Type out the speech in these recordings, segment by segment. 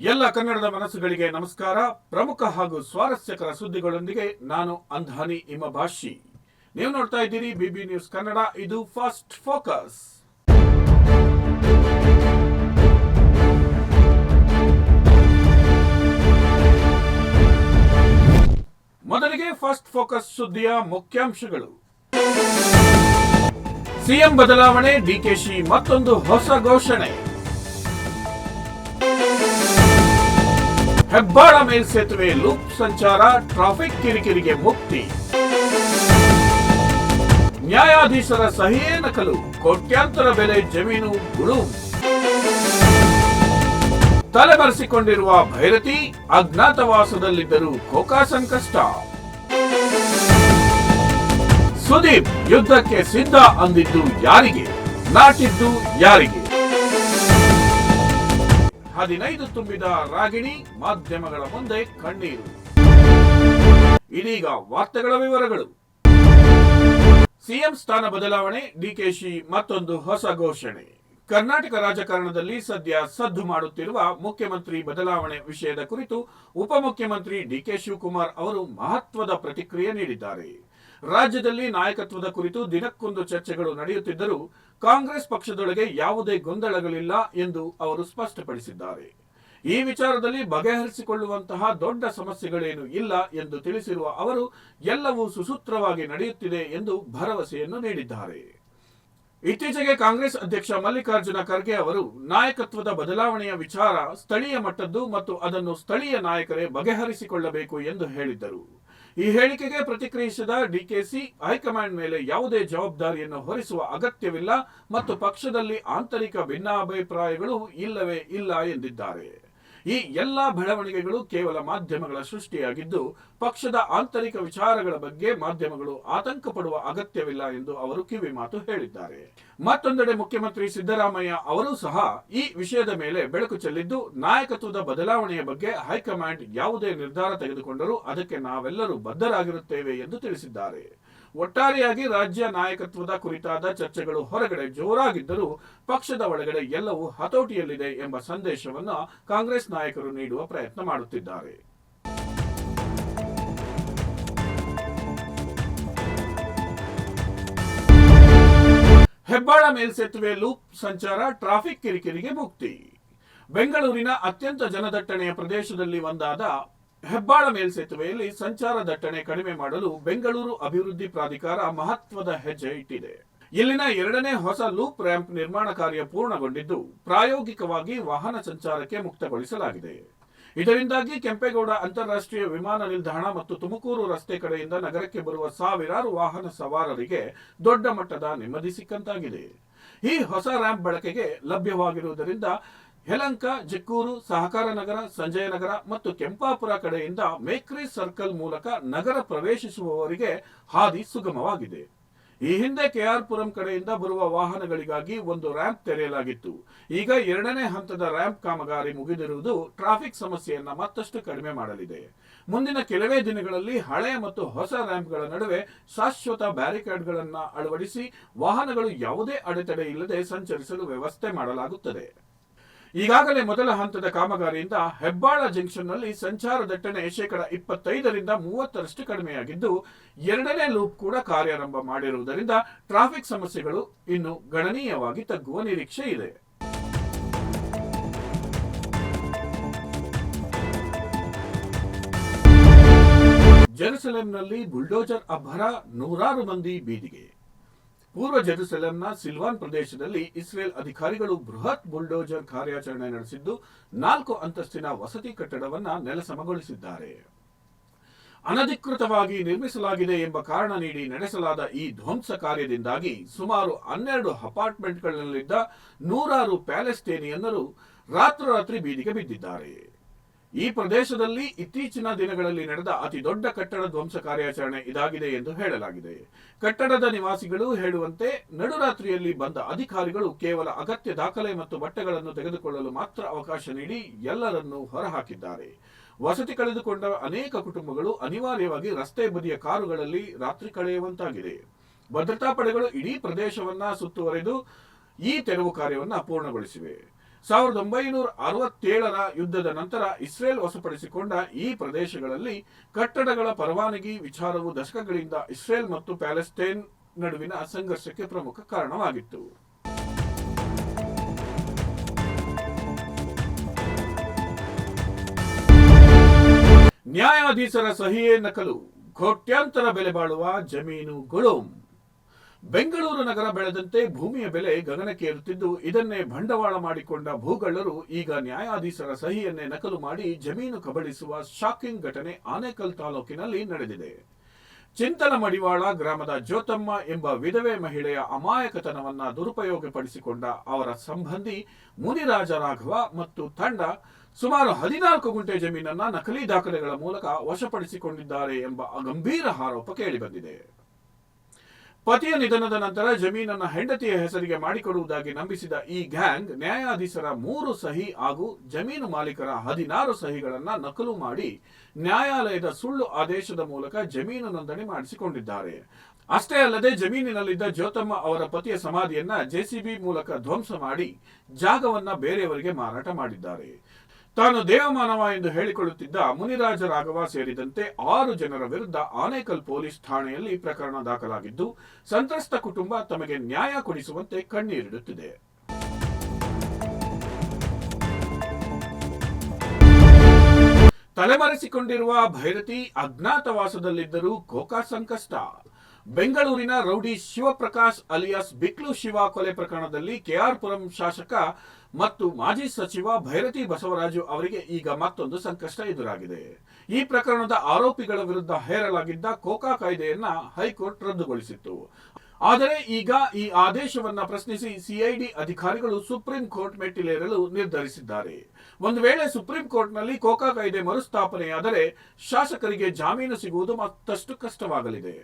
ಎಲ್ಲ ಕನ್ನಡದ ಮನಸ್ಸುಗಳಿಗೆ ನಮಸ್ಕಾರ. ಪ್ರಮುಖ ಹಾಗೂ ಸ್ವಾರಸ್ಯಕರ ಸುದ್ದಿಗಳೊಂದಿಗೆ ನಾನು ಅಂಧಾನಿ ಇಮಭಾಷಿ ನೀವು ನೋಡ್ತಾ ಇದ್ದೀರಿ ಬಿಬಿ ನ್ಯೂಸ್ ಕನ್ನಡ, ಇದು ಫಸ್ಟ್ ಫೋಕಸ್. ಮೊದಲಿಗೆ ಫಸ್ಟ್ ಫೋಕಸ್ ಸುದ್ದಿಯ ಮುಖ್ಯಾಂಶಗಳು. ಸಿಎಂ ಬದಲಾವಣೆ ಡಿಕೆಶಿ ಮತ್ತೊಂದು ಹೊಸ ಘೋಷಣೆ. ಹೆಬ್ಬಾಳ ಮೇಲ್ಸೇತುವೆ ಲೂಪ್ ಸಂಚಾರ, ಟ್ರಾಫಿಕ್ ಕಿರಿಕಿರಿಗೆ ಮುಕ್ತಿ. ನ್ಯಾಯಾಧೀಶರ ಸಹಿಯೇ ನಕಲು, ಕೋಟ್ಯಾಂತರ ಬೆಲೆ ಜಮೀನು ಗುಳು. ತಲೆಬರೆಸಿಕೊಂಡಿರುವ ಭೈರತಿ ಅಜ್ಞಾತವಾಸದಲ್ಲಿದ್ದರೂ ಕೋಕಾ ಸಂಕಷ್ಟ. ಸುದೀಪ್ ಯುದ್ಧಕ್ಕೆ ಸಿದ್ಧ ಅಂದಿದ್ದು ಯಾರಿಗೆ? ನಾಟಿದ್ದು ಯಾರಿಗೆ? ಹದಿನೈದು ತುಂಬಿದ ರಾಗಿಣಿ ಮಾಧ್ಯಮಗಳ ಮುಂದೆ ಕಣ್ಣೀರು. ಇದೀಗ ವಾರ್ತೆಗಳ ವಿವರಗಳು. ಸಿಎಂ ಸ್ಥಾನ ಬದಲಾವಣೆ, ಡಿಕೆಶಿ ಮತ್ತೊಂದು ಹೊಸ ಘೋಷಣೆ. ಕರ್ನಾಟಕ ರಾಜಕಾರಣದಲ್ಲಿ ಸದ್ಯ ಸದ್ದು ಮಾಡುತ್ತಿರುವ ಮುಖ್ಯಮಂತ್ರಿ ಬದಲಾವಣೆ ವಿಷಯದ ಕುರಿತು ಉಪಮುಖ್ಯಮಂತ್ರಿ ಡಿಕೆ ಶಿವಕುಮಾರ್ ಅವರು ಮಹತ್ವದ ಪ್ರತಿಕ್ರಿಯೆ ನೀಡಿದ್ದಾರೆ. ರಾಜ್ಯದಲ್ಲಿ ನಾಯಕತ್ವದ ಕುರಿತು ದಿನಕ್ಕೊಂದು ಚರ್ಚೆಗಳು ನಡೆಯುತ್ತಿದ್ದರೂ ಕಾಂಗ್ರೆಸ್ ಪಕ್ಷದೊಳಗೆ ಯಾವುದೇ ಗೊಂದಲಗಳಿಲ್ಲ ಎಂದು ಅವರು ಸ್ಪಷ್ಟಪಡಿಸಿದ್ದಾರೆ. ಈ ವಿಚಾರದಲ್ಲಿ ಬಗೆಹರಿಸಿಕೊಳ್ಳುವಂತಹ ದೊಡ್ಡ ಸಮಸ್ಯೆಗಳೇನು ಇಲ್ಲ ಎಂದು ತಿಳಿಸಿರುವ ಅವರು, ಎಲ್ಲವೂ ಸುಸೂತ್ರವಾಗಿ ನಡೆಯುತ್ತಿದೆ ಎಂದು ಭರವಸೆಯನ್ನು ನೀಡಿದ್ದಾರೆ. ಇತ್ತೀಚೆಗೆ ಕಾಂಗ್ರೆಸ್ ಅಧ್ಯಕ್ಷ ಮಲ್ಲಿಕಾರ್ಜುನ ಖರ್ಗೆ ಅವರು ನಾಯಕತ್ವದ ಬದಲಾವಣೆಯ ವಿಚಾರ ಸ್ಥಳೀಯ ಮಟ್ಟದ್ದು ಮತ್ತು ಅದನ್ನು ಸ್ಥಳೀಯ ನಾಯಕರೇ ಬಗೆಹರಿಸಿಕೊಳ್ಳಬೇಕು ಎಂದು ಹೇಳಿದ್ದರು. ಈ ಹೇಳಿಕೆಗೆ ಪ್ರತಿಕ್ರಿಯಿಸಿದ ಡಿಕೆಸಿ ಹೈಕಮಾಂಡ್ ಮೇಲೆ ಯಾವುದೇ ಜವಾಬ್ದಾರಿಯನ್ನು ಹೊರಿಸುವ ಅಗತ್ಯವಿಲ್ಲ ಮತ್ತು ಪಕ್ಷದಲ್ಲಿ ಆಂತರಿಕ ಭಿನ್ನಾಭಿಪ್ರಾಯಗಳು ಇಲ್ಲವೇ ಇಲ್ಲ ಎಂದಿದ್ದಾರೆ. ಈ ಎಲ್ಲಾ ಬೆಳವಣಿಗೆಗಳು ಕೇವಲ ಮಾಧ್ಯಮಗಳ ಸೃಷ್ಟಿಯಾಗಿದ್ದು, ಪಕ್ಷದ ಆಂತರಿಕ ವಿಚಾರಗಳ ಬಗ್ಗೆ ಮಾಧ್ಯಮಗಳು ಆತಂಕ ಪಡುವ ಅಗತ್ಯವಿಲ್ಲ ಎಂದು ಅವರು ಕಿವಿ ಮಾತು ಹೇಳಿದ್ದಾರೆ. ಮತ್ತೊಂದೆಡೆ ಮುಖ್ಯಮಂತ್ರಿ ಸಿದ್ದರಾಮಯ್ಯ ಅವರೂ ಸಹ ಈ ವಿಷಯದ ಮೇಲೆ ಬೆಳಕು ಚೆಲ್ಲಿದ್ದು, ನಾಯಕತ್ವದ ಬದಲಾವಣೆಯ ಬಗ್ಗೆ ಹೈಕಮಾಂಡ್ ಯಾವುದೇ ನಿರ್ಧಾರ ತೆಗೆದುಕೊಂಡರೂ ಅದಕ್ಕೆ ನಾವೆಲ್ಲರೂ ಬದ್ಧರಾಗಿರುತ್ತೇವೆ ಎಂದು ತಿಳಿಸಿದ್ದಾರೆ. ಒಟ್ಟಾರೆಯಾಗಿ ರಾಜ್ಯ ನಾಯಕತ್ವದ ಕುರಿತಾದ ಚರ್ಚೆಗಳು ಹೊರಗಡೆ ಜೋರಾಗಿದ್ದರೂ ಪಕ್ಷದ ಒಳಗಡೆ ಎಲ್ಲವೂ ಹತೋಟಿಯಲ್ಲಿದೆ ಎಂಬ ಸಂದೇಶವನ್ನು ಕಾಂಗ್ರೆಸ್ ನಾಯಕರು ನೀಡುವ ಪ್ರಯತ್ನ ಮಾಡುತ್ತಿದ್ದಾರೆ. ಹೆಬ್ಬಾಳ ಮೇಲ್ಸೇತುವೆ ಲೂಪ್ ಸಂಚಾರ ಟ್ರಾಫಿಕ್ ಕಿರಿಕಿರಿಗೆ ಮುಕ್ತಿ. ಬೆಂಗಳೂರಿನ ಅತ್ಯಂತ ಜನದಟ್ಟಣೆಯ ಪ್ರದೇಶದಲ್ಲಿ ಒಂದಾದ ಹೆಬ್ಬಾಳ ಮೇಲ್ಸೇತುವೆಯಲ್ಲಿ ಸಂಚಾರ ದಟ್ಟಣೆ ಕಡಿಮೆ ಮಾಡಲು ಬೆಂಗಳೂರು ಅಭಿವೃದ್ಧಿ ಪ್ರಾಧಿಕಾರ ಮಹತ್ವದ ಹೆಜ್ಜೆ ಇಟ್ಟಿದೆ. ಇಲ್ಲಿನ ಎರಡನೇ ಹೊಸ ಲೂಪ್ ರ್ಯಾಂಪ್ ನಿರ್ಮಾಣ ಕಾರ್ಯ ಪೂರ್ಣಗೊಂಡಿದ್ದು ಪ್ರಾಯೋಗಿಕವಾಗಿ ವಾಹನ ಸಂಚಾರಕ್ಕೆ ಮುಕ್ತಗೊಳಿಸಲಾಗಿದೆ. ಇದರಿಂದಾಗಿ ಕೆಂಪೇಗೌಡ ಅಂತಾರಾಷ್ಟ್ರೀಯ ವಿಮಾನ ನಿಲ್ದಾಣ ಮತ್ತು ತುಮಕೂರು ರಸ್ತೆ ಕಡೆಯಿಂದ ನಗರಕ್ಕೆ ಬರುವ ಸಾವಿರಾರು ವಾಹನ ಸವಾರರಿಗೆ ದೊಡ್ಡ ಮಟ್ಟದ ನೆಮ್ಮದಿ ಸಿಕ್ಕಂತಾಗಿದೆ. ಈ ಹೊಸ ರ್ಯಾಂಪ್ ಬಳಕೆಗೆ ಲಭ್ಯವಾಗಿರುವುದರಿಂದ ಯಲಂಕ, ಜಿಕ್ಕೂರು, ಸಹಕಾರ ನಗರ, ಸಂಜಯ ನಗರ ಮತ್ತು ಕೆಂಪಾಪುರ ಕಡೆಯಿಂದ ಮೇಕ್ರಿ ಸರ್ಕಲ್ ಮೂಲಕ ನಗರ ಪ್ರವೇಶಿಸುವವರಿಗೆ ಹಾದಿ ಸುಗಮವಾಗಿದೆ. ಈ ಹಿಂದೆ ಕೆಆರ್ಪುರಂ ಕಡೆಯಿಂದ ಬರುವ ವಾಹನಗಳಿಗಾಗಿ ಒಂದು ರ್ಯಾಂಪ್ ತೆರೆಯಲಾಗಿತ್ತು. ಈಗ ಎರಡನೇ ಹಂತದ ರ್ಯಾಂಪ್ ಕಾಮಗಾರಿ ಮುಗಿದಿರುವುದು ಟ್ರಾಫಿಕ್ ಸಮಸ್ಯೆಯನ್ನ ಮತ್ತಷ್ಟು ಕಡಿಮೆ ಮಾಡಲಿದೆ. ಮುಂದಿನ ಕೆಲವೇ ದಿನಗಳಲ್ಲಿ ಹಳೆ ಮತ್ತು ಹೊಸ ರ್ಯಾಂಪ್ಗಳ ನಡುವೆ ಶಾಶ್ವತ ಬ್ಯಾರಿಕೇಡ್ಗಳನ್ನು ಅಳವಡಿಸಿ ವಾಹನಗಳು ಯಾವುದೇ ಅಡೆತಡೆ ಇಲ್ಲದೆ ಸಂಚರಿಸಲು ವ್ಯವಸ್ಥೆ ಮಾಡಲಾಗುತ್ತದೆ. ಈಗಾಗಲೇ ಮೊದಲ ಹಂತದ ಕಾಮಗಾರಿಯಿಂದ ಹೆಬ್ಬಾಳ ಜಂಕ್ಷನ್ನಲ್ಲಿ ಸಂಚಾರ ದಟ್ಟಣೆ ಶೇಕಡ ಇಪ್ಪತ್ತೈದರಿಂದ ಮೂವತ್ತರಷ್ಟು ಕಡಿಮೆಯಾಗಿದ್ದು, ಎರಡನೇ ಲೂಪ್ ಕೂಡ ಕಾರ್ಯಾರಂಭ ಮಾಡಿರುವುದರಿಂದ ಟ್ರಾಫಿಕ್ ಸಮಸ್ಯೆಗಳು ಇನ್ನು ಗಣನೀಯವಾಗಿ ತಗ್ಗುವ ನಿರೀಕ್ಷೆ ಇದೆ. ಜೆರುಸಲೇಂನಲ್ಲಿ ಬುಲ್ಡೋಜರ್ ಅಬ್ಬರ ನೂರಾರು ಮಂದಿ ಬೀದಿಗೆ. ಪೂರ್ವ ಜೆರುಸೆಲಂನ ಸಿಲ್ವಾನ್ ಪ್ರದೇಶದಲ್ಲಿ ಇಸ್ರೇಲ್ ಅಧಿಕಾರಿಗಳು ಬೃಹತ್ ಬುಲ್ಡೋಜರ್ ಕಾರ್ಯಾಚರಣೆ ನಡೆಸಿದ್ದು, ನಾಲ್ಕು ಅಂತಸ್ತಿನ ವಸತಿ ಕಟ್ಟಡವನ್ನು ನೆಲಸಮಗೊಳಿಸಿದ್ದಾರೆ. ಅನಧಿಕೃತವಾಗಿ ನಿರ್ಮಿಸಲಾಗಿದೆ ಎಂಬ ಕಾರಣ ನೀಡಿ ನಡೆಸಲಾದ ಈ ಧ್ವಂಸ ಕಾರ್ಯದಿಂದಾಗಿ ಸುಮಾರು ಹನ್ನೆರಡು ಅಪಾರ್ಟ್ಮೆಂಟ್ಗಳಲ್ಲಿದ್ದ ನೂರಾರು ಪ್ಯಾಲೆಸ್ಟೇನಿಯನ್ನರು ರಾತ್ರೋರಾತ್ರಿ ಬೀದಿಗೆ ಬಿದ್ದಿದ್ದಾರೆ. ಈ ಪ್ರದೇಶದಲ್ಲಿ ಇತ್ತೀಚಿನ ದಿನಗಳಲ್ಲಿ ನಡೆದ ಅತಿ ದೊಡ್ಡ ಕಟ್ಟಡ ಧ್ವಂಸ ಕಾರ್ಯಾಚರಣೆ ಇದಾಗಿದೆ ಎಂದು ಹೇಳಲಾಗಿದೆ. ಕಟ್ಟಡದ ನಿವಾಸಿಗಳು ಹೇಳುವಂತೆ ನಡುರಾತ್ರಿಯಲ್ಲಿ ಬಂದ ಅಧಿಕಾರಿಗಳು ಕೇವಲ ಅಗತ್ಯ ದಾಖಲೆ ಮತ್ತು ಬಟ್ಟೆಗಳನ್ನು ತೆಗೆದುಕೊಳ್ಳಲು ಮಾತ್ರ ಅವಕಾಶ ನೀಡಿ ಎಲ್ಲರನ್ನೂ ಹೊರಹಾಕಿದ್ದಾರೆ. ವಸತಿ ಕಳೆದುಕೊಂಡ ಅನೇಕ ಕುಟುಂಬಗಳು ಅನಿವಾರ್ಯವಾಗಿ ರಸ್ತೆ ಬದಿಯ ಕಾರುಗಳಲ್ಲಿ ರಾತ್ರಿ ಕಳೆಯುವಂತಾಗಿದೆ. ಭದ್ರತಾ ಪಡೆಗಳು ಇಡೀ ಪ್ರದೇಶವನ್ನ ಸುತ್ತುವರೆದು ಈ ತೆರವು ಕಾರ್ಯವನ್ನು ಪೂರ್ಣಗೊಳಿಸಿವೆ. ಸಾವಿರದ ಒಂಬೈನೂರ ಅರವತ್ತೇಳರ ಯುದ್ಧದ ನಂತರ ಇಸ್ರೇಲ್ ವಶಪಡಿಸಿಕೊಂಡ ಈ ಪ್ರದೇಶಗಳಲ್ಲಿ ಕಟ್ಟಡಗಳ ಪರವಾನಗಿ ವಿಚಾರವು ದಶಕಗಳಿಂದ ಇಸ್ರೇಲ್ ಮತ್ತು ಪ್ಯಾಲೆಸ್ಟೈನ್ ನಡುವಿನ ಸಂಘರ್ಷಕ್ಕೆ ಪ್ರಮುಖ ಕಾರಣವಾಗಿತ್ತು. ನ್ಯಾಯಾಧೀಶರ ಸಹಿಯೇ ನಕಲು. ಕೋಟ್ಯಾಂತರ ಬೆಲೆ ಬಾಳುವ ಜಮೀನುಗಳು ಬೆಂಗಳೂರು ನಗರ ಬೆಳೆದಂತೆ ಭೂಮಿಯ ಬೆಲೆ ಗಗನಕ್ಕೇರುತ್ತಿದ್ದು ಇದನ್ನೇ ಬಂಡವಾಳ ಮಾಡಿಕೊಂಡ ಭೂಗಳ್ಳರು ಈಗ ನ್ಯಾಯಾಧೀಶರ ಸಹಿಯನ್ನೇ ನಕಲು ಮಾಡಿ ಜಮೀನು ಕಬಳಿಸುವ ಶಾಕಿಂಗ್ ಘಟನೆ ಆನೇಕಲ್ ತಾಲೂಕಿನಲ್ಲಿ ನಡೆದಿದೆ. ಚಿಂತನ ಮಡಿವಾಳ ಗ್ರಾಮದ ಜ್ಯೋತಮ್ಮ ಎಂಬ ವಿಧವೆ ಮಹಿಳೆಯ ಅಮಾಯಕತನವನ್ನ ದುರುಪಯೋಗಪಡಿಸಿಕೊಂಡ ಅವರ ಸಂಬಂಧಿ ಮುನಿರಾಜ ರಾಘವ ಮತ್ತು ತಂಡ ಸುಮಾರು ಹದಿನಾಲ್ಕು ಗುಂಟೆ ಜಮೀನನ್ನ ನಕಲಿ ದಾಖಲೆಗಳ ಮೂಲಕ ವಶಪಡಿಸಿಕೊಂಡಿದ್ದಾರೆ ಎಂಬ ಗಂಭೀರ ಆರೋಪ ಕೇಳಿಬಂದಿದೆ. ಪತಿಯ ನಿಧನದ ನಂತರ ಜಮೀನನ್ನು ಹೆಂಡತಿಯ ಹೆಸರಿಗೆ ಮಾಡಿಕೊಡುವುದಾಗಿ ನಂಬಿಸಿದ ಈ ಗ್ಯಾಂಗ್ ನ್ಯಾಯಾಧೀಶರ ಮೂರು ಸಹಿ ಹಾಗೂ ಜಮೀನು ಮಾಲೀಕರ ಹದಿನಾರು ಸಹಿಗಳನ್ನು ನಕಲು ಮಾಡಿ ನ್ಯಾಯಾಲಯದ ಸುಳ್ಳು ಆದೇಶದ ಮೂಲಕ ಜಮೀನು ನೋಂದಣಿ ಮಾಡಿಸಿಕೊಂಡಿದ್ದಾರೆ. ಅಷ್ಟೇ ಅಲ್ಲದೆ ಜಮೀನಿನಲ್ಲಿದ್ದ ಜ್ಯೋತಮ್ಮ ಅವರ ಪತಿಯ ಸಮಾಧಿಯನ್ನ ಜೆಸಿಬಿ ಮೂಲಕ ಧ್ವಂಸ ಮಾಡಿ ಜಾಗವನ್ನ ಬೇರೆಯವರಿಗೆ ಮಾರಾಟ ಮಾಡಿದ್ದಾರೆ. ತಾನು ದೇವಮಾನವ ಎಂದು ಹೇಳಿಕೊಳ್ಳುತ್ತಿದ್ದ ಮುನಿರಾಜ ರಾಘವ ಸೇರಿದಂತೆ ಆರು ಜನರ ವಿರುದ್ಧ ಆನೇಕಲ್ ಪೊಲೀಸ್ ಠಾಣೆಯಲ್ಲಿ ಪ್ರಕರಣ ದಾಖಲಾಗಿದ್ದು, ಸಂತ್ರಸ್ತ ಕುಟುಂಬ ತಮಗೆ ನ್ಯಾಯ ಕೊಡಿಸುವಂತೆ ಕಣ್ಣೀರಿಡುತ್ತಿದೆ. ತಲೆಮರೆಸಿಕೊಂಡಿರುವ ಭೈರತಿ ಅಜ್ಞಾತವಾಸದಲ್ಲಿದ್ದರೂ ಕೋಕಾ ಸಂಕಷ್ಟ ಬೆಂಗಳೂರಿನ ರೌಡಿ ಶಿವಪ್ರಕಾಶ್ ಅಲಿಯಾಸ್ ಬಿಕ್ಲು ಶಿವ ಕೊಲೆ ಪ್ರಕರಣದಲ್ಲಿ ಕೆಆರ್ ಪುರಂ ಶಾಸಕ ಮತ್ತು ಮಾಜಿ ಸಚಿವ ಭೈರತಿ ಬಸವರಾಜು ಅವರಿಗೆ ಈಗ ಮತ್ತೊಂದು ಸಂಕಷ್ಟ ಎದುರಾಗಿದೆ. ಈ ಪ್ರಕರಣದ ಆರೋಪಿಗಳ ವಿರುದ್ಧ ಹೇರಲಾಗಿದ್ದ ಕೋಕಾ ಕಾಯ್ದೆಯನ್ನ ಹೈಕೋರ್ಟ್ ರದ್ದುಗೊಳಿಸಿತ್ತು. ಆದರೆ ಈಗ ಈ ಆದೇಶವನ್ನ ಪ್ರಶ್ನಿಸಿ ಸಿಐಡಿ ಅಧಿಕಾರಿಗಳು ಸುಪ್ರೀಂ ಕೋರ್ಟ್ ಮೆಟ್ಟಿಲೇರಲು ನಿರ್ಧರಿಸಿದ್ದಾರೆ. ಒಂದು ವೇಳೆ ಸುಪ್ರೀಂ ಕೋರ್ಟ್ನಲ್ಲಿ ಕೋಕಾ ಕಾಯ್ದೆ ಮರುಸ್ಥಾಪನೆಯಾದರೆ ಶಾಸಕರಿಗೆ ಜಾಮೀನು ಸಿಗುವುದು ಮತ್ತಷ್ಟು ಕಷ್ಟವಾಗಲಿದೆ.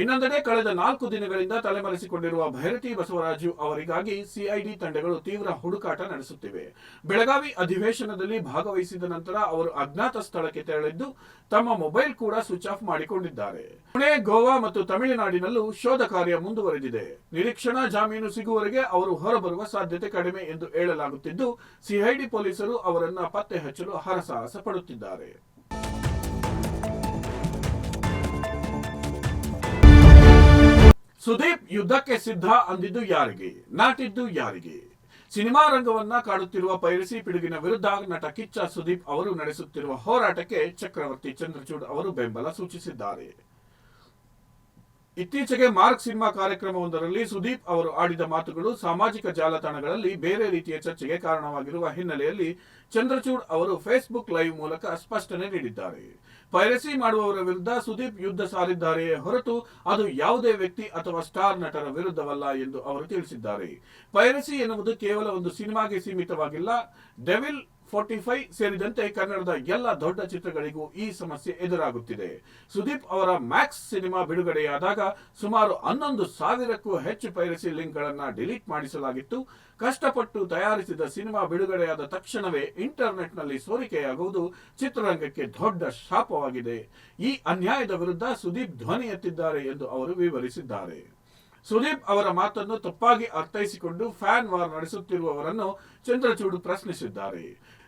ಇನ್ನೊಂದೆಡೆ ಕಳೆದ ನಾಲ್ಕು ದಿನಗಳಿಂದ ತಲೆಮರೆಸಿಕೊಂಡಿರುವ ಭೈರತಿ ಬಸವರಾಜು ಅವರಿಗಾಗಿ ಸಿಐಡಿ ತಂಡಗಳು ತೀವ್ರ ಹುಡುಕಾಟ ನಡೆಸುತ್ತಿವೆ. ಬೆಳಗಾವಿ ಅಧಿವೇಶನದಲ್ಲಿ ಭಾಗವಹಿಸಿದ ನಂತರ ಅವರು ಅಜ್ಞಾತ ಸ್ಥಳಕ್ಕೆ ತೆರಳಿದ್ದು, ತಮ್ಮ ಮೊಬೈಲ್ ಕೂಡ ಸ್ವಿಚ್ ಆಫ್ ಮಾಡಿಕೊಂಡಿದ್ದಾರೆ. ಪುಣೆ, ಗೋವಾ ಮತ್ತು ತಮಿಳುನಾಡಿನಲ್ಲೂ ಶೋಧ ಕಾರ್ಯ ಮುಂದುವರೆದಿದೆ. ನಿರೀಕ್ಷಣಾ ಜಾಮೀನು ಸಿಗುವವರೆಗೆ ಅವರು ಹೊರಬರುವ ಸಾಧ್ಯತೆ ಕಡಿಮೆ ಎಂದು ಹೇಳಲಾಗುತ್ತಿದ್ದು, ಸಿಐಡಿ ಪೊಲೀಸರು ಅವರನ್ನು ಪತ್ತೆ ಹಚ್ಚಲು ಹರಸಾಹಸ ಪಡುತ್ತಿದ್ದಾರೆ. ಸುದೀಪ್ ಯುದ್ಧಕ್ಕೆ ಸಿದ್ಧ ಅಂದಿದ್ದು ಯಾರಿಗೆ? ನಾಟಿದ್ದು ಯಾರಿಗೆ? ಸಿನಿಮಾ ರಂಗವನ್ನ ಕಾಡುತ್ತಿರುವ ಪೈರಸಿ ಪಿಡುಗಿನ ವಿರುದ್ಧ ನಟ ಕಿಚ್ಚ ಸುದೀಪ್ ಅವರು ನಡೆಸುತ್ತಿರುವ ಹೋರಾಟಕ್ಕೆ ಚಕ್ರವರ್ತಿ ಚಂದ್ರಚೂಡ್ ಅವರು ಬೆಂಬಲ ಸೂಚಿಸಿದ್ದಾರೆ. ಇತ್ತೀಚೆಗೆ ಮಾರ್ಕ್ ಸಿನಿಮಾ ಕಾರ್ಯಕ್ರಮವೊಂದರಲ್ಲಿ ಸುದೀಪ್ ಅವರು ಆಡಿದ ಮಾತುಗಳು ಸಾಮಾಜಿಕ ಜಾಲತಾಣಗಳಲ್ಲಿ ಬೇರೆ ರೀತಿಯ ಚರ್ಚೆಗೆ ಕಾರಣವಾಗಿರುವ ಹಿನ್ನೆಲೆಯಲ್ಲಿ ಚಂದ್ರಚೂಡ್ ಅವರು ಫೇಸ್ಬುಕ್ ಲೈವ್ ಮೂಲಕ ಸ್ಪಷ್ಟನೆ ನೀಡಿದ್ದಾರೆ. ಪೈರಸಿ ಮಾಡುವವರ ವಿರುದ್ಧ ಸುದೀಪ್ ಯುದ್ಧ ಸಾರಿದ್ದಾರೆಯೇ ಹೊರತು ಅದು ಯಾವುದೇ ವ್ಯಕ್ತಿ ಅಥವಾ ಸ್ಟಾರ್ ನಟರ ವಿರುದ್ಧವಲ್ಲ ಎಂದು ಅವರು ತಿಳಿಸಿದ್ದಾರೆ. ಪೈರಸಿ ಎನ್ನುವುದು ಕೇವಲ ಒಂದು ಸಿನಿಮಾಗೆ ಸೀಮಿತವಾಗಿಲ್ಲ. ಡೆವಿಲ್ ಫೋರ್ಟಿ ಫೈವ್ ಸೇರಿದಂತೆ ಕನ್ನಡದ ಎಲ್ಲ ದೊಡ್ಡ ಚಿತ್ರಗಳಿಗೂ ಈ ಸಮಸ್ಯೆ ಎದುರಾಗುತ್ತಿದೆ. ಸುದೀಪ್ ಅವರ ಮ್ಯಾಕ್ಸ್ ಸಿನಿಮಾ ಬಿಡುಗಡೆಯಾದಾಗ ಸುಮಾರು ಹನ್ನೊಂದು ಸಾವಿರಕ್ಕೂ ಹೆಚ್ಚು ಪೈರಸಿ ಲಿಂಕ್ಗಳನ್ನ ಡಿಲೀಟ್ ಮಾಡಿಸಲಾಗಿತ್ತು. ಕಷ್ಟಪಟ್ಟು ತಯಾರಿಸಿದ ಸಿನಿಮಾ ಬಿಡುಗಡೆಯಾದ ತಕ್ಷಣವೇ ಇಂಟರ್ನೆಟ್ನಲ್ಲಿ ಸೋರಿಕೆಯಾಗುವುದು ಚಿತ್ರರಂಗಕ್ಕೆ ದೊಡ್ಡ ಶಾಪವಾಗಿದೆ. ಈ ಅನ್ಯಾಯದ ವಿರುದ್ಧ ಸುದೀಪ್ ಧ್ವನಿ ಎತ್ತಿದ್ದಾರೆ ಎಂದು ಅವರು ವಿವರಿಸಿದ್ದಾರೆ. ಸುದೀಪ್ ಅವರ ಮಾತನ್ನು ತಪ್ಪಾಗಿ ಅರ್ಥೈಸಿಕೊಂಡು ಫ್ಯಾನ್ ವಾರ್ ನಡೆಸುತ್ತಿರುವವರನ್ನು ಚಂದ್ರಚೂಡು ಪ್ರಶ್ನಿಸಿದ್ದಾರೆ.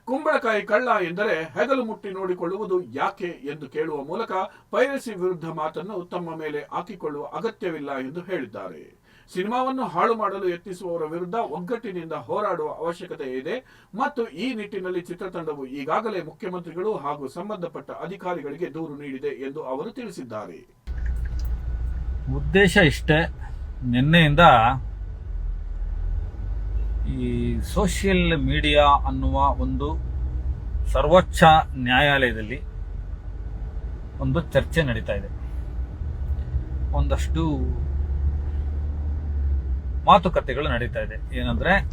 ಕುಂಬಳಕಾಯಿ ಕಳ್ಳ ಎಂದರೆ ಹೆಗಲು ಮುಟ್ಟಿ ನೋಡಿಕೊಳ್ಳುವುದು ಯಾಕೆ ಎಂದು ಕೇಳುವ ಮೂಲಕ ಪೈರಸಿ ವಿರುದ್ಧ ಮಾತನ್ನು ತಮ್ಮ ಮೇಲೆ ಹಾಕಿಕೊಳ್ಳುವ ಅಗತ್ಯವಿಲ್ಲ ಎಂದು ಹೇಳಿದ್ದಾರೆ. ಸಿನಿಮಾವನ್ನು ಹಾಳು ಮಾಡಲು ಯತ್ನಿಸುವವರ ವಿರುದ್ಧ ಒಗ್ಗಟ್ಟಿನಿಂದ ಹೋರಾಡುವ ಅವಶ್ಯಕತೆ ಇದೆ ಮತ್ತು ಈ ನಿಟ್ಟಿನಲ್ಲಿ ಚಿತ್ರತಂಡವು ಈಗಾಗಲೇ ಮುಖ್ಯಮಂತ್ರಿಗಳು ಹಾಗೂ ಸಂಬಂಧಪಟ್ಟ ಅಧಿಕಾರಿಗಳಿಗೆ ದೂರು ನೀಡಿದೆ ಎಂದು ಅವರು ತಿಳಿಸಿದ್ದಾರೆ. ಉದ್ದೇಶ ಇಷ್ಟೇ. ನಿನ್ನೆಯಿಂದ ಈ ಸೋಷಿಯಲ್ ಮೀಡಿಯಾ ಅನ್ನುವ ಒಂದು ಸರ್ವೋಚ್ಚ ನ್ಯಾಯಾಲಯದಲ್ಲಿ ಒಂದು ಚರ್ಚೆ ನಡೀತಾ ಇದೆ. ಒಂದಷ್ಟು ಮಾತುಕತೆಗಳು ನಡೀತಾ ಇದೆ. ಏನಂದ್ರೆ,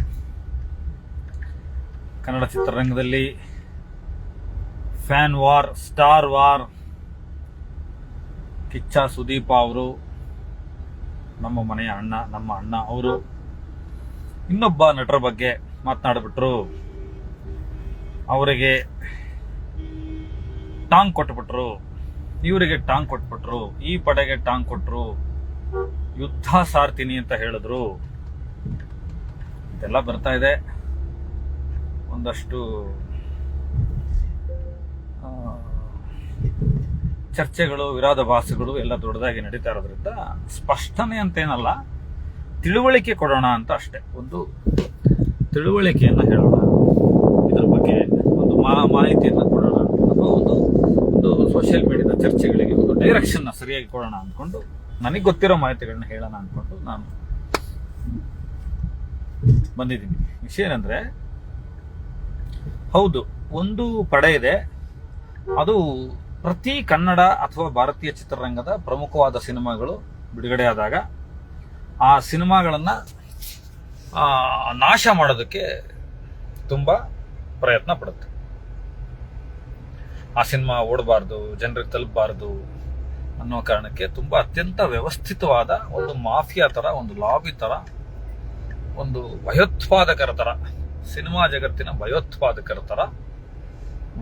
ಕನ್ನಡ ಚಿತ್ರರಂಗದಲ್ಲಿ fan war, star war, Kichcha Sudeep ಅವರು, ನಮ್ಮ ಮನೆಯ ಅಣ್ಣ, ನಮ್ಮ ಅಣ್ಣ ಅವರು ಇನ್ನೊಬ್ಬ ನಟರ ಬಗ್ಗೆ ಮಾತನಾಡಿಬಿಟ್ರು. ಅವರಿಗೆ ಟಾಂಗ್ ಕೊಟ್ಬಿಟ್ರು. ಇವರಿಗೆ ಟಾಂಗ್ ಕೊಟ್ಬಿಟ್ರು. ಈ ಪಡೆಗೆ ಟಾಂಗ್ ಕೊಟ್ರು. ಯುದ್ಧ ಸಾರ್ತೀನಿ ಅಂತ ಹೇಳಿದ್ರು. ಇದೆಲ್ಲ ಬರ್ತಾ ಇದೆ. ಒಂದಷ್ಟು ಚರ್ಚೆಗಳು ವಿರೋಧಾಭಾಸಗಳು ಎಲ್ಲ ದೊಡ್ಡದಾಗಿ ನಡೀತಾ ಇರೋದ್ರಿಂದ ಸ್ಪಷ್ಟನೆ ಅಂತೇನಲ್ಲ. ತಿಳುವಳಿಕೆ ಕೊಡೋಣ ಅಂತ ಅಷ್ಟೇ. ಒಂದು ತಿಳುವಳಿಕೆಯನ್ನು ಹೇಳೋಣ. ಇದರ ಬಗ್ಗೆ ಒಂದು ಮಾ, ಮಾಹಿತಿಯನ್ನು ಕೊಡೋಣ. ಅಥವಾ ಒಂದು ಒಂದು ಸೋಷಿಯಲ್ ಮೀಡಿಯಾದ ಚರ್ಚೆಗಳಿಗೆ ಒಂದು ಡೈರೆಕ್ಷನ್ನ ಸರಿಯಾಗಿ ಕೊಡೋಣ ಅಂದ್ಕೊಂಡು ನನಗೆ ಗೊತ್ತಿರೋ ಮಾಹಿತಿಗಳನ್ನ ಹೇಳೋಣ ಅಂದ್ಕೊಂಡು ನಾನು ಬಂದಿದ್ದೀನಿ. ವಿಷಯ ಏನಂದರೆ, ಹೌದು, ಒಂದು ಪಡೆ ಇದೆ. ಅದು ಪ್ರತಿ ಕನ್ನಡ ಅಥವಾ ಭಾರತೀಯ ಚಿತ್ರರಂಗದ ಪ್ರಮುಖವಾದ ಸಿನಿಮಾಗಳು ಬಿಡುಗಡೆಯಾದಾಗ ಆ ಸಿನಿಮಾಗಳನ್ನು ನಾಶ ಮಾಡೋದಕ್ಕೆ ತುಂಬ ಪ್ರಯತ್ನ ಪಡುತ್ತೆ. ಆ ಸಿನಿಮಾ ಓಡಬಾರ್ದು, ಜನರಿಗೆ ತಲುಪಬಾರ್ದು ಅನ್ನೋ ಕಾರಣಕ್ಕೆ ತುಂಬ ಅತ್ಯಂತ ವ್ಯವಸ್ಥಿತವಾದ ಒಂದು ಮಾಫಿಯಾ ತರ, ಒಂದು ಲಾಬಿ ತರ, ಒಂದು ಭಯೋತ್ಪಾದಕರ ತರ, ಸಿನಿಮಾ ಜಗತ್ತಿನ ಭಯೋತ್ಪಾದಕರ ತರ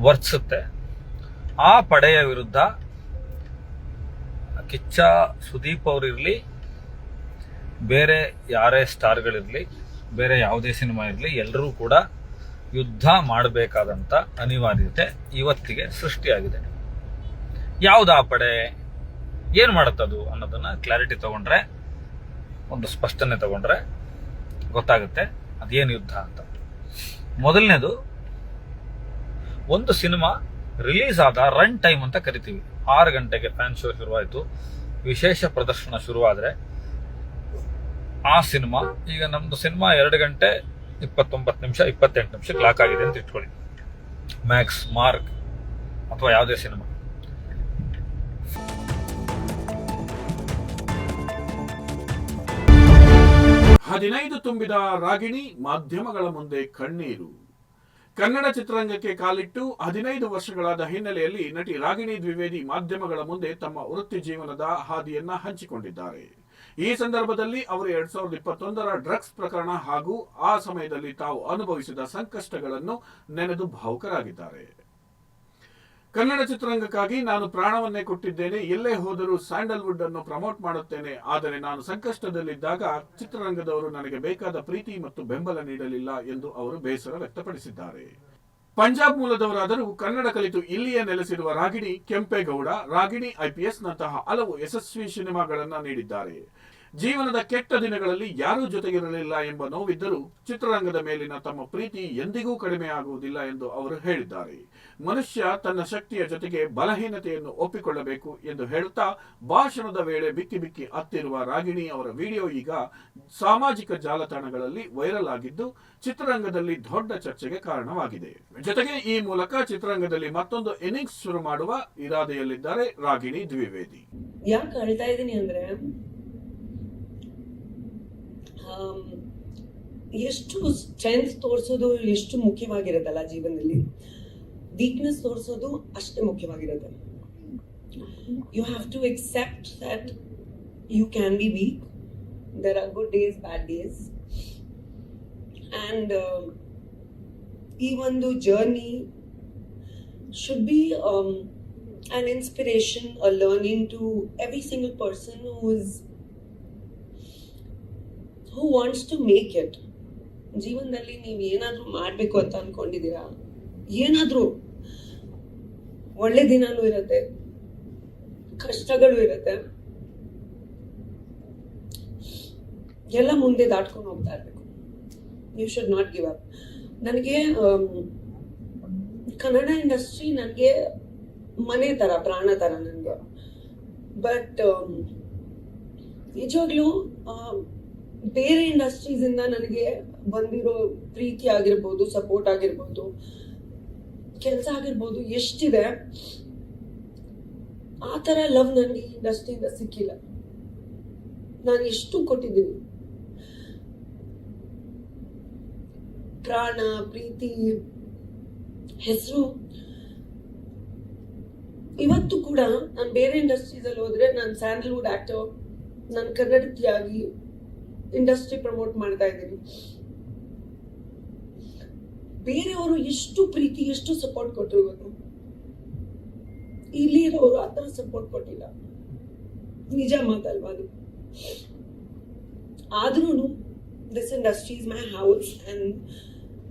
ವರ್ತಿಸುತ್ತೆ ಆ ಪಡೆಯ ವಿರುದ್ಧ ಕಿಚ್ಚ ಸುದೀಪ್ ಅವರಿರ್ಲಿ ಬೇರೆ ಯಾರೇ ಸ್ಟಾರ್ಗಳಿರಲಿ ಬೇರೆ ಯಾವುದೇ ಸಿನಿಮಾ ಇರಲಿ, ಎಲ್ಲರೂ ಕೂಡ ಯುದ್ಧ ಮಾಡಬೇಕಾದಂಥ ಅನಿವಾರ್ಯತೆ ಇವತ್ತಿಗೆ ಸೃಷ್ಟಿಯಾಗಿದೆ. ಯಾವ್ದು ಆ ಪಡೆ? ಏನು ಮಾಡುತ್ತದು ಅನ್ನೋದನ್ನು ಕ್ಲಾರಿಟಿ ತಗೊಂಡ್ರೆ, ಒಂದು ಸ್ಪಷ್ಟನೆ ತಗೊಂಡ್ರೆ ಗೊತ್ತಾಗುತ್ತೆ, ಅದೇನು ಯುದ್ಧ ಅಂತ. ಮೊದಲನೇದು, ಒಂದು ಸಿನಿಮಾ ರಿಲೀಸ್ ಆದ ರನ್ ಟೈಮ್ ಅಂತ ಕರಿತೀವಿ. ಆರು ಗಂಟೆಗೆ ಫ್ಯಾನ್ ಶೋ ಶುರುವಾಯಿತು, ವಿಶೇಷ ಪ್ರದರ್ಶನ ಶುರುವಾದ್ರೆ ಆ ಸಿನಿಮಾ, ಈಗ ನಮ್ದು ಸಿನಿಮಾ ಎರಡು ಗಂಟೆ ಇಪ್ಪತ್ತೊಂಬತ್ತು ನಿಮಿಷ, ಇಪ್ಪತ್ತೆಂಟು ನಿಮಿಷ ಕ್ಲಾಕ್ ಆಗಿದೆ ಅಂತ ಇಟ್ಕೊಳ್ಳಿ. ಮ್ಯಾಕ್ಸ್ ಮಾರ್ಕ್ ಅಥವಾ ಯಾವುದೇ ಸಿನಿಮಾ. ಹದಿನೈದು ತುಂಬಿದ ರಾಗಿಣಿ ಮಾಧ್ಯಮಗಳ ಮುಂದೆ ಕಣ್ಣೀರು. ಕನ್ನಡ ಚಿತ್ರರಂಗಕ್ಕೆ ಕಾಲಿಟ್ಟು ಹದಿನೈದು ವರ್ಷಗಳಾದ ಹಿನ್ನೆಲೆಯಲ್ಲಿ ನಟಿ ರಾಗಿಣಿ ದ್ವಿವೇದಿ ಮಾಧ್ಯಮಗಳ ಮುಂದೆ ತಮ್ಮ ವೃತ್ತಿ ಜೀವನದ ಹಾದಿಯನ್ನ ಹಂಚಿಕೊಂಡಿದ್ದಾರೆ. ಈ ಸಂದರ್ಭದಲ್ಲಿ ಅವರು ಎರಡ್ ಸಾವಿರದ ಇಪ್ಪತ್ತೊಂದರ ಡ್ರಗ್ಸ್ ಪ್ರಕರಣ ಹಾಗೂ ಆ ಸಮಯದಲ್ಲಿ ತಾವು ಅನುಭವಿಸಿದ ಸಂಕಷ್ಟಗಳನ್ನು ನೆನೆದು ಭಾವುಕರಾಗಿದ್ದಾರೆ. ಕನ್ನಡ ಚಿತ್ರರಂಗಕ್ಕಾಗಿ ನಾನು ಪ್ರಾಣವನ್ನೇ ಕೊಟ್ಟಿದ್ದೇನೆ, ಎಲ್ಲೇ ಹೋದರೂ ಸ್ಯಾಂಡಲ್ವುಡ್ ಅನ್ನು ಪ್ರಮೋಟ್ ಮಾಡುತ್ತೇನೆ, ಆದರೆ ನಾನು ಸಂಕಷ್ಟದಲ್ಲಿದ್ದಾಗ ಚಿತ್ರರಂಗದವರು ನನಗೆ ಬೇಕಾದ ಪ್ರೀತಿ ಮತ್ತು ಬೆಂಬಲ ನೀಡಲಿಲ್ಲ ಎಂದು ಅವರು ಬೇಸರ ವ್ಯಕ್ತಪಡಿಸಿದ್ದಾರೆ. ಪಂಜಾಬ್ ಮೂಲದವರಾದರೂ ಕನ್ನಡ ಕಲಿತು ಇಲ್ಲಿಯೇ ನೆಲೆಸಿರುವ ರಾಗಿಣಿ ಕೆಂಪೇಗೌಡ, ರಾಗಿಣಿ ಐಪಿಎಸ್ ನಂತಹ ಹಲವು ಯಶಸ್ವಿ ಸಿನಿಮಾಗಳನ್ನು ನೀಡಿದ್ದಾರೆ. ಜೀವನದ ಕೆಟ್ಟ ದಿನಗಳಲ್ಲಿ ಯಾರೂ ಜೊತೆಗಿರಲಿಲ್ಲ ಎಂಬ ನೋವಿದ್ದರೂ ಚಿತ್ರರಂಗದ ಮೇಲಿನ ತಮ್ಮ ಪ್ರೀತಿ ಎಂದಿಗೂ ಕಡಿಮೆಯಾಗುವುದಿಲ್ಲ ಎಂದು ಅವರು ಹೇಳಿದ್ದಾರೆ. ಮನುಷ್ಯ ತನ್ನ ಶಕ್ತಿಯ ಜೊತೆಗೆ ಬಲಹೀನತೆಯನ್ನು ಒಪ್ಪಿಕೊಳ್ಳಬೇಕು ಎಂದು ಹೇಳುತ್ತಾ ಭಾಷಣದ ವೇಳೆ ಬಿಕ್ಕಿ ಬಿಕ್ಕಿ ಅತ್ತಿರುವ ರಾಗಿಣಿ ಅವರ ವಿಡಿಯೋ ಈಗ ಸಾಮಾಜಿಕ ಜಾಲತಾಣಗಳಲ್ಲಿ ವೈರಲ್ ಆಗಿದ್ದು ಚಿತ್ರರಂಗದಲ್ಲಿ ದೊಡ್ಡ ಚರ್ಚೆಗೆ ಕಾರಣವಾಗಿದೆ. ಜೊತೆಗೆ ಈ ಮೂಲಕ ಚಿತ್ರರಂಗದಲ್ಲಿ ಮತ್ತೊಂದು ಇನ್ನಿಂಗ್ಸ್ ಶುರು ಮಾಡುವ ಇರಾದೆಯಲ್ಲಿದ್ದಾರೆ ರಾಗಿಣಿ ದ್ವಿವೇದಿ. ಯಾಕೆ ಅಳ್ತಾ ಇದ್ದೀನಿ ಅಂದ್ರೆ ಎಷ್ಟು ಸ್ಟ್ರೆಂತ್ ತೋರಿಸೋದು ಎಷ್ಟು ಮುಖ್ಯವಾಗಿರೋದಲ್ಲ ಜೀವನದಲ್ಲಿ? ವೀಕ್ನೆಸ್ ತೋರಿಸೋದು ಅಷ್ಟೇ ಮುಖ್ಯವಾಗಿರುತ್ತೆ you have to accept that you can be weak there are good days bad days and ಈ ಒಂದು journey should be um, an inspiration, a learning to every single person who is who wants to make it. ಜೀವನದಲ್ಲಿ ನೀವು ಏನಾದರೂ ಮಾಡಬೇಕು ಅಂತ ಅನ್ಕೊಂಡಿದ್ದೀರಾ ಏನಾದರೂ ಒಳ್ಳೆ ದಿನಾನೂ ಇರುತ್ತೆ, ಕಷ್ಟಗಳು ಇರುತ್ತೆ. ಎಲ್ಲ ಮುಂದೆ ದಾಟ್ಕೊಂಡು ಹೋಗ್ತಾ ಇರಬೇಕು. You should not give up ನನಗೆ ಕನ್ನಡ ಇಂಡಸ್ಟ್ರಿ ನನಗೆ ಮನೆ ಥರ, ಪ್ರಾಣ ಥರ ನನಗೆ. ಬಟ್ ನಿಜವಾಗ್ಲೂ ಬೇರೆ ಇಂಡಸ್ಟ್ರೀಸಿಂದ ನನಗೆ ಬಂದಿರೋ ಪ್ರೀತಿ ಆಗಿರ್ಬೋದು ಸಪೋರ್ಟ್ ಆಗಿರ್ಬೋದು ಕೆಲಸ ಆಗಿರ್ಬೋದು, ಎಷ್ಟಿದೆ, ಆ ಥರ ಲವ್ ನನಗೆ ಇಂಡಸ್ಟ್ರಿಯಿಂದ ಸಿಕ್ಕಿಲ್ಲ. ನಾನು ಎಷ್ಟು ಕೊಟ್ಟಿದ್ದೀನಿ. ಪ್ರಾಣ, ಪ್ರೀತಿ, ಹೆಸರು. ಇವತ್ತು ಕೂಡ ನಾನು ಬೇರೆ ಇಂಡಸ್ಟ್ರೀಸಲ್ಲಿ ಹೋದರೆ ನಾನು ಸ್ಯಾಂಡಲ್ವುಡ್ ಆಕ್ಟರ್ ನಾನು ಕನ್ನಡತಿಯಾಗಿ ಇಂಡಸ್ಟ್ರಿ ಪ್ರಮೋಟ್ ಮಾಡ್ತಾ ಇದ್ದೀನಿ. ಬೇರೆಯವರು ಎಷ್ಟು ಪ್ರೀತಿ, ಎಷ್ಟು ಸಪೋರ್ಟ್ ಕೊಟ್ಟರು ಇವತ್ತು ಇಲ್ಲಿ ಇರೋರು ಆ ಥರ ಸಪೋರ್ಟ್ ಕೊಟ್ಟಿಲ್ಲ ನಿಜ ಮಾತಲ್ವಾ ಅದು ಆದ್ರೂ this industry is my house and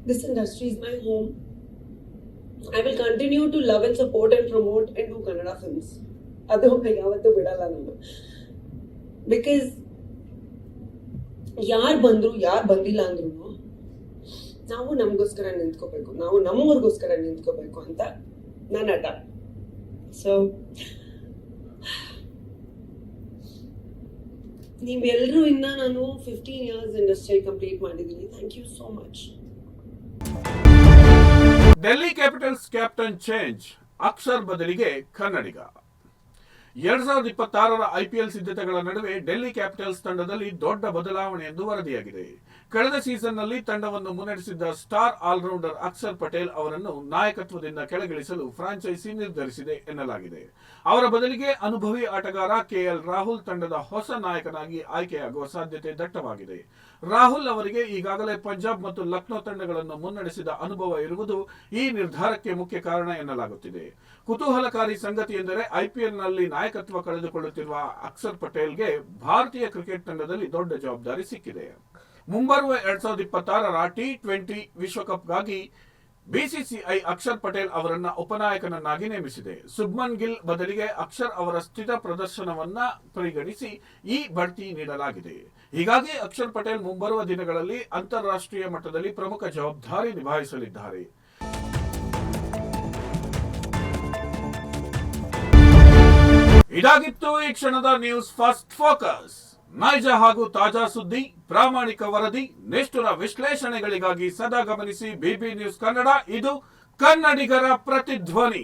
this is my home. I will continue to love and support and promote and do Kannada films. ಅದು ಯಾವತ್ತೂ ಬಿಡಲ್ಲ ನಾನು ಬಿಕಾಸ್ ಯಾರು ಬಂದರು, ಯಾರು ಬಂದಿಲ್ಲ ಅಂದ್ರೂ ನಾವು ನಮಗೋಸ್ಕರ ನಿಂತ್ಕೋಬೇಕು. ನಾವು ನಮ್ಮವ್ರಿಗೋಸ್ಕರ ನಿಂತ್ಕೋಬೇಕು ಅಂತ ನನ್ನ ಅಡ್ಡ. ಸೊ ನೀವೆಲ್ಲರೂ ಇನ್ನ ನಾನು ಫಿಫ್ಟೀನ್ ಇಯರ್ಸ್ ಇಂಡಸ್ಟ್ರಿ ಕಂಪ್ಲೀಟ್ ಮಾಡಿದ್ದೀನಿ. Thank you so much Delhi Capitals captain change, Akshar ಬದಲಿಗೆ ಕನ್ನಡಿಗ. ಎರಡ್ ಸಾವಿರದ ಇಪ್ಪತ್ತಾರರ ಐಪಿಎಲ್ ಸಿದ್ಧತೆಗಳ ನಡುವೆ ಡೆಲ್ಲಿ ಕ್ಯಾಪಿಟಲ್ಸ್ ತಂಡದಲ್ಲಿ ದೊಡ್ಡ ಬದಲಾವಣೆ ಎಂದು ವರದಿಯಾಗಿದೆ. ಕಳೆದ ಸೀಸನ್ನಲ್ಲಿ ತಂಡವನ್ನು ಮುನ್ನಡೆಸಿದ್ದ ಸ್ಟಾರ್ ಆಲ್ರೌಂಡರ್ ಅಕ್ಷರ್ ಪಟೇಲ್ ಅವರನ್ನು ನಾಯಕತ್ವದಿಂದ ಕೆಳಗಿಳಿಸಲು ಫ್ರಾಂಚೈಸಿ ನಿರ್ಧರಿಸಿದೆ ಎನ್ನಲಾಗಿದೆ. ಅವರ ಬದಲಿಗೆ ಅನುಭವಿ ಆಟಗಾರ ಕೆಎಲ್ ರಾಹುಲ್ ತಂಡದ ಹೊಸ ನಾಯಕನಾಗಿ ಆಯ್ಕೆಯಾಗುವ ಸಾಧ್ಯತೆ ದಟ್ಟವಾಗಿದೆ. ರಾಹುಲ್ ಅವರಿಗೆ ಈಗಾಗಲೇ ಪಂಜಾಬ್ ಮತ್ತು ಲಕ್ನೋ ತಂಡಗಳನ್ನು ಮುನ್ನಡೆಸಿದ ಅನುಭವ ಇರುವುದು ಈ ನಿರ್ಧಾರಕ್ಕೆ ಮುಖ್ಯ ಕಾರಣ ಎನ್ನಲಾಗುತ್ತಿದೆ. ಕುತೂಹಲಕಾರಿ ಸಂಗತಿ ಎಂದರೆ ಐಪಿಎಲ್ನಲ್ಲಿ ನಾಯಕತ್ವ ಕಳೆದುಕೊಳ್ಳುತ್ತಿರುವ ಅಕ್ಷರ್ ಪಟೇಲ್ಗೆ ಭಾರತೀಯ ಕ್ರಿಕೆಟ್ ತಂಡದಲ್ಲಿ ದೊಡ್ಡ ಜವಾಬ್ದಾರಿ ಸಿಕ್ಕಿದೆ. ಮುಂಬರುವ ಎರಡ್ ಸಾವಿರದ ಇಪ್ಪತ್ತಾರರ ಟಿ ಟ್ವೆಂಟಿ ವಿಶ್ವಕಪ್ಗಾಗಿ ಬಿಸಿಸಿಐ ಅಕ್ಷರ್ ಪಟೇಲ್ ಅವರನ್ನ ಉಪನಾಯಕನನ್ನಾಗಿ ನೇಮಿಸಿದೆ. ಸುಬ್ಮನ್ ಗಿಲ್ ಬದಲಿಗೆ ಅಕ್ಷರ್ ಅವರ ಸ್ಥಿರ ಪ್ರದರ್ಶನವನ್ನ ಪರಿಗಣಿಸಿ ಈ ಬಡ್ತಿ ನೀಡಲಾಗಿದೆ. ಹೀಗಾಗಿ ಅಕ್ಷರ್ ಪಟೇಲ್ ಮುಂಬರುವ ದಿನಗಳಲ್ಲಿ ಅಂತಾರಾಷ್ಟ್ರೀಯ ಮಟ್ಟದಲ್ಲಿ ಪ್ರಮುಖ ಜವಾಬ್ದಾರಿ ನಿಭಾಯಿಸಲಿದ್ದಾರೆ. ಇದಾಗಿತ್ತು ಈ ಕ್ಷಣದ ನ್ಯೂಸ್ ಫಸ್ಟ್ ಫೋಕಸ್. ನೈಜ ಹಾಗೂ ತಾಜಾ ಸುದ್ದಿ, ಪ್ರಾಮಾಣಿಕ ವರದಿ, ನಿಷ್ಠುರ ವಿಶ್ಲೇಷಣೆಗಳಿಗಾಗಿ ಸದಾ ಗಮನಿಸಿ ಬಿಬಿ ನ್ಯೂಸ್ ಕನ್ನಡ, ಇದು ಕನ್ನಡಿಗರ ಪ್ರತಿಧ್ವನಿ.